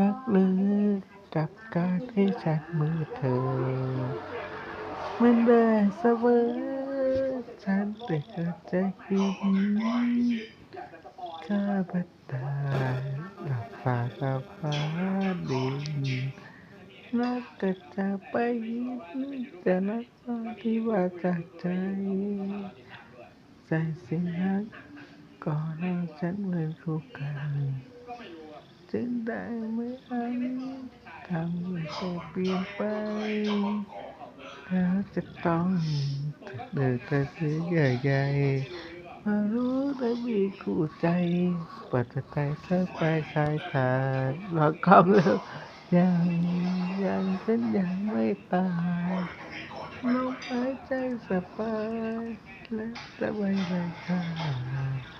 รักหรือกับการที่ฉันมือเธอมันได้เสมอฉันแต่ก็จะหินข้าบัดตาหลับฟ้ากับฟ้าดินรักก็จะไปยินจะรักตอนที่ว่าจากใจ ใจสิ่งนั้นก่อนเราฉันเหมือนคู่กัน จึงได้ไม่อันทำให้เธอเปลี่ยนไปแล้วจะต้องเดินแต่ซื้อใหญ่มารู้ได้มีคู่ใจปัดใจเธอไปชายหาดหลอกคำแล้วยังยังฉันยังไม่ตายลมหายใจสบายและจะไม่ได้ค่าผู้เพื่อกันอยู่ใกล้อยู่ทุกเวลาเพื่อตื่นในทุกตาให้เขามันนานนานเจ็บายใจค่ะ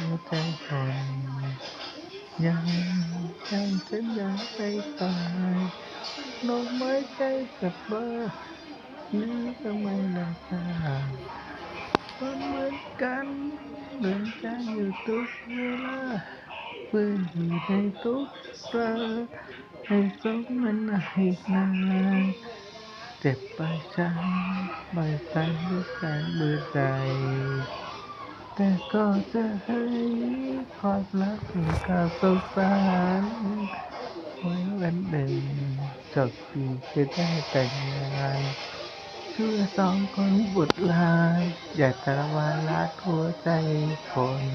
งไม่ตายลมหายใจกลับบ้านนี่ก็ไม่ละตาคนเหมือนกันเหมือนกันอยู่ แต่ก็จะให้ความรักมีความสงสารไว้วันหนึ่งจบปีจะได้แต่งงานช่วยสองคนบุตรลาอย่าตะวันละหัวใจคน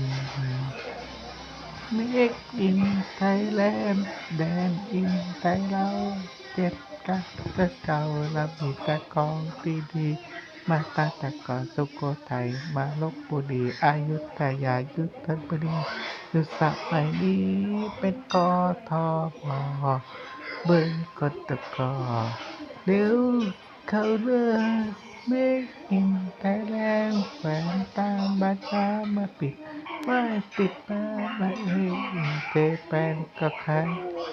เมกอินไทยแลนด์แดนอินไทยเราเจ็บกันแต่เก่าเรามีแต่ของดี มาตั้งแต่กอนสุโขทัยมาลบบุรีอายุธยายุทธบุรีอยู่สมัยนี้เป็นกอทอมเบิร์กตะกอเดี๋ยวเขาเลือกเมกอินไทยแลนด์แขวนตามบัตรมาปิดไม่ติดมาไม่เห็นเจแปนก็ขาย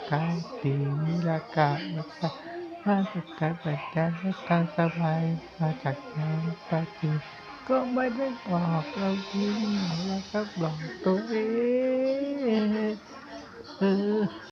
ขายดีมีราคาไม่ใช่ มาจากการบัดการและการสบายมาจากน้ำปฏิก็ไม่ได้บอกเราจริงเราก็บอกตัวเอง